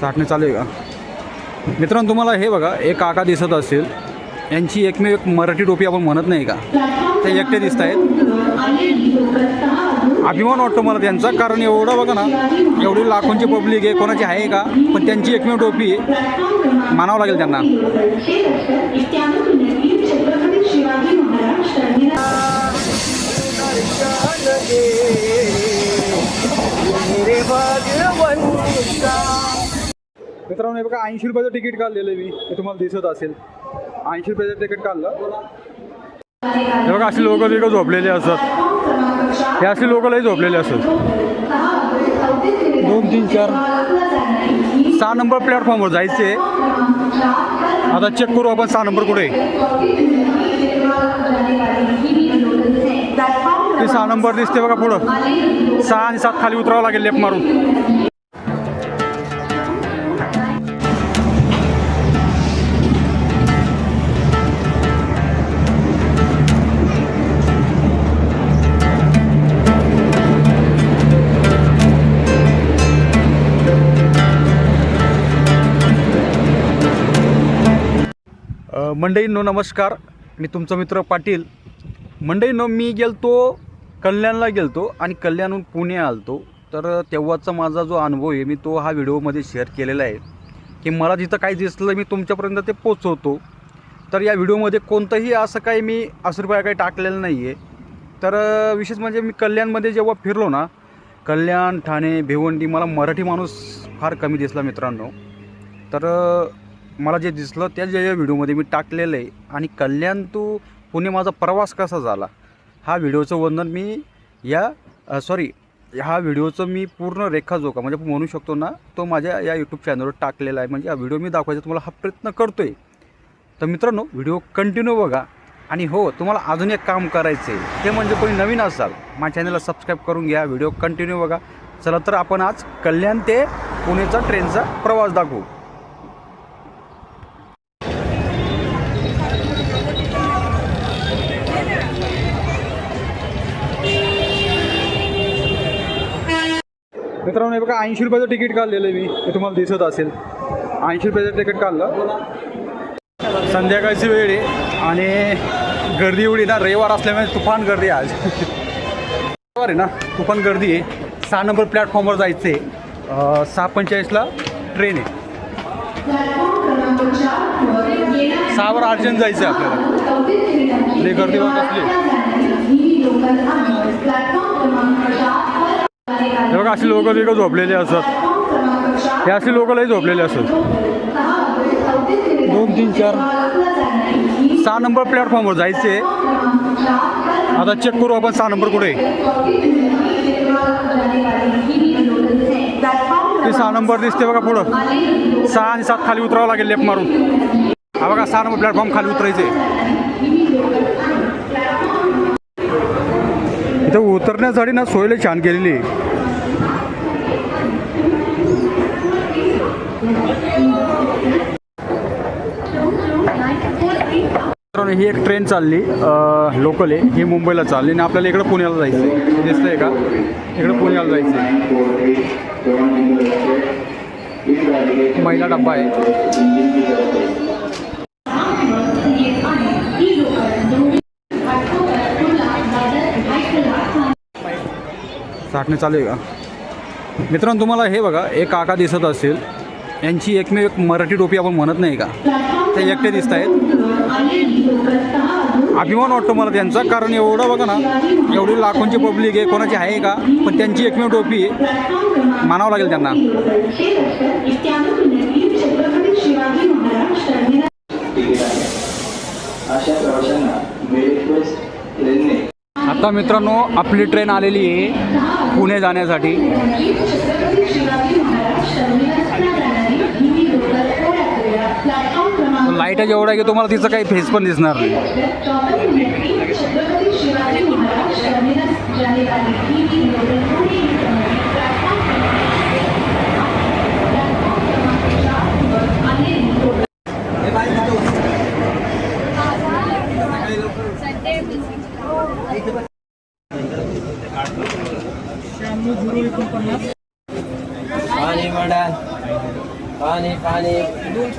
साठणे चालू आहे का? मित्रांनो तुम्हाला हे बघा एक काका दिसत असेल यांची एकमेव एक मराठी टोपी आपण म्हणत नाही का? ते एकटे दिसत आहेत अभिमान वाटतो मला त्यांचा कारण एवढं बघा ना एवढी लाखोंची पब्लिक आहे कोणाची आहे का? पण त्यांची एकमेव टोपी मानावं लागेल त्यांना. मित्रांनो हे बघा ऐंशी रुपयाचं तिकीट काढलेलं मी. हे तुम्हाला दिसत असेल. ऐंशी रुपयाचं तिकीट काढलं. हे बघा अशी लोक इकडे झोपलेले असतात. हे असे लोकलही झोपलेले असतात. दोन तीन चार. सहा नंबर प्लॅटफॉर्मवर जायचे आता चेक करू आपण सहा नंबर कुठे ते सहा नंबर दिसते बघा पुढं. सहा आणि सात खाली उतरावं लागेल लेप मारून. मंडई नो नमस्कार मी तुमचा मित्र पाटील. मंडळींनो मी गेलतो कल्याणला गेलतो आणि कल्याणहून पुणे आलतो. तर तेव्हाचा माझा जो अनुभव आहे मी तो हा व्हिडिओमध्ये शेअर केलेला आहे की मला जिथं काही दिसलं मी तुमच्यापर्यंत ते पोचवतो. तर या व्हिडिओमध्ये कोणतंही असं काही मी असं रुपया काही टाकलेलं नाही आहे तर विशेष म्हणजे मी कल्याणमध्ये जेव्हा फिरलो ना कल्याण ठाणे भिवंडी मला मराठी माणूस फार कमी दिसला मित्रांनो. तर मला जे दिसलं त्या ज्या व्हिडिओमध्ये मी टाकलेलं आहे आणि कल्याण टू पुणे माझा प्रवास कसा झाला हा व्हिडिओचं वर्णन मी या सॉरी हा व्हिडिओचं मी पूर्ण रेखाजोखा म्हणजे म्हणू शकतो ना तो माझ्या या यूट्यूब चॅनलवर टाकलेला आहे. म्हणजे हा व्हिडिओ मी दाखवायचा तुम्हाला हा प्रयत्न करतो आहे तर मित्रांनो व्हिडिओ कंटिन्यू बघा. आणि हो तुम्हाला अजून एक काम करायचं आहे ते म्हणजे कोणी नवीन असाल माझ्या चॅनलला सबस्क्राईब करून घ्या व्हिडिओ कंटिन्यू बघा. चला तर आपण आज कल्याण ते पुणेचा ट्रेनचा प्रवास दाखवू. मित्रांनो हे बघा ऐंशी रुपयाचं तिकीट काढलेलं मी. ते तुम्हाला दिसत असेल. ऐंशी रुपयाचं तिकीट काढलं. संध्याकाळची वेळ आहे आणि गर्दी एवढी ना रविवार असल्यामुळे तुफान गर्दी आहे आज. रविवार आहे ना तुफान गर्दी आहे. सहा नंबर प्लॅटफॉर्मवर जायचं आहे सहा पंचेचाळीसला ट्रेन आहे. सहावर अर्जंट जायचं आहे. आपल्याला गर्दी बघत असली हे बघा अशी लोक तिकडं झोपलेले असतात. हे असे लोक लई झोपलेले असतात. दोन तीन चार. सहा नंबर प्लॅटफॉर्मवर जायचे. आता चेक करू आपण सहा नंबर कुठे आहे. ते सहा नंबर दिसते बघा पुढं. सहा आणि सात खाली उतरावं लागेल लेप मारून. हा बघा सहा नंबर प्लॅटफॉर्म खाली उतरायचे. इथं उतरण्यासाठी ना सोयला छान केलेली आहे मित्रांनो ही एक ट्रेन चालली लोकल आहे. ही मुंबईला चालली आणि आपल्याला इकडं पुण्याला जायचं आहे दिसतंय का? इकडं पुण्याला जायचं आहे महिला डब्बा आहे. साठणे चालू आहे का? मित्रांनो तुम्हाला हे बघा एक काका दिसत असेल. यांची एकमेव एक मराठी टोपी आपण म्हणत नाही का? ते एकटे दिसत आहेत अभिमान वाटतो मला त्यांचा कारण एवढं बघा ना एवढी लाखोंची पब्लिक आहे कोणाची आहे का? पण त्यांची एकमेव टोपी आहे मानावं लागेल त्यांना. आता मित्रांनो आपली ट्रेन आलेली आहे पुणे जाण्यासाठी. लाइट एवढा आहे की तुम्हाला तिचं काही फेस पण दिसणार नाही आणि मॅडम पाणी पाणी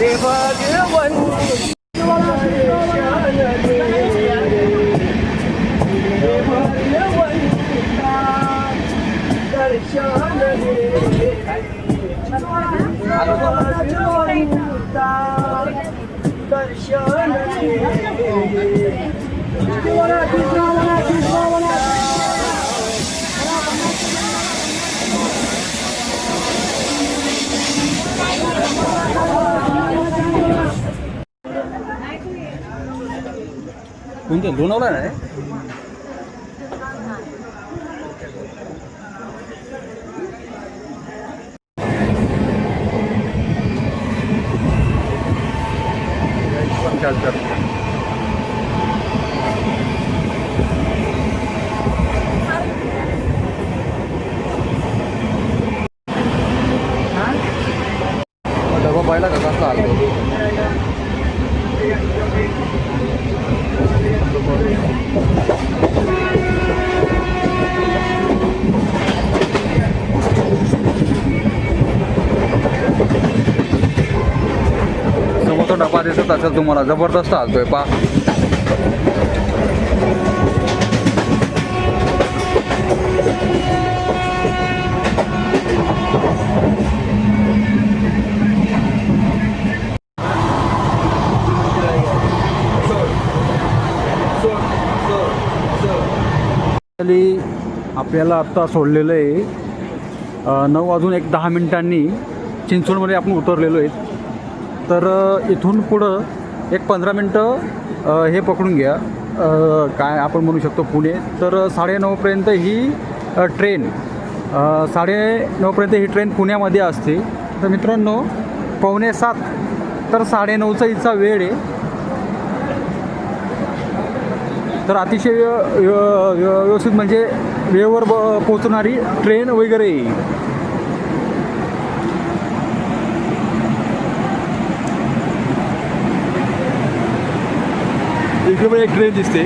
रे भगवन। दर्शन दर्शन कृष्ण कोणते लोणावळा नाही डबा पाहिला का कसला आलो समोर तो आता तुम्हाला जबरदस्त हलतोय पा आपल्याला आत्ता सोडलेलं आहे. नऊ वाजून एक दहा मिनिटांनी चिंचवडमध्ये आपण उतरलेलो आहे. तर इथून पुढं एक पंधरा मिनटं हे पकडून घ्या. काय आपण म्हणू शकतो पुणे. तर साडेनऊपर्यंत ही ट्रेन साडेनऊपर्यंत ही ट्रेन पुण्यामध्ये असते. तर मित्रांनो पावणे सात तर साडेनऊचा हिचा वेळ आहे. तर अतिशय व्यवस्थित म्हणजे वेळेवर ब पोचणारी ट्रेन वगैरे. आहे. एक ट्रेन दिसते.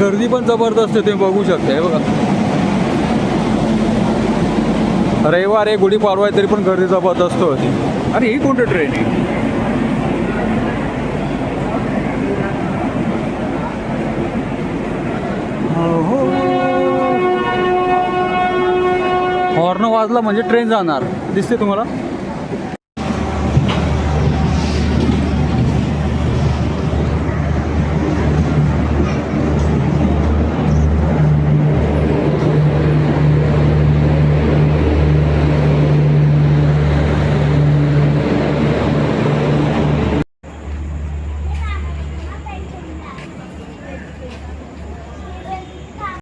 गर्दी पण जबरदस्त आहे तुम्ही बघू शकता बघा. रविवार आहे गुढीपाडवा आहे तरी पण गर्दी जबरदस्त होती. अरे ही कोणती ट्रेन आहे? हॉर्न वाजला म्हणजे ट्रेन जाणार. दिसते तुम्हाला?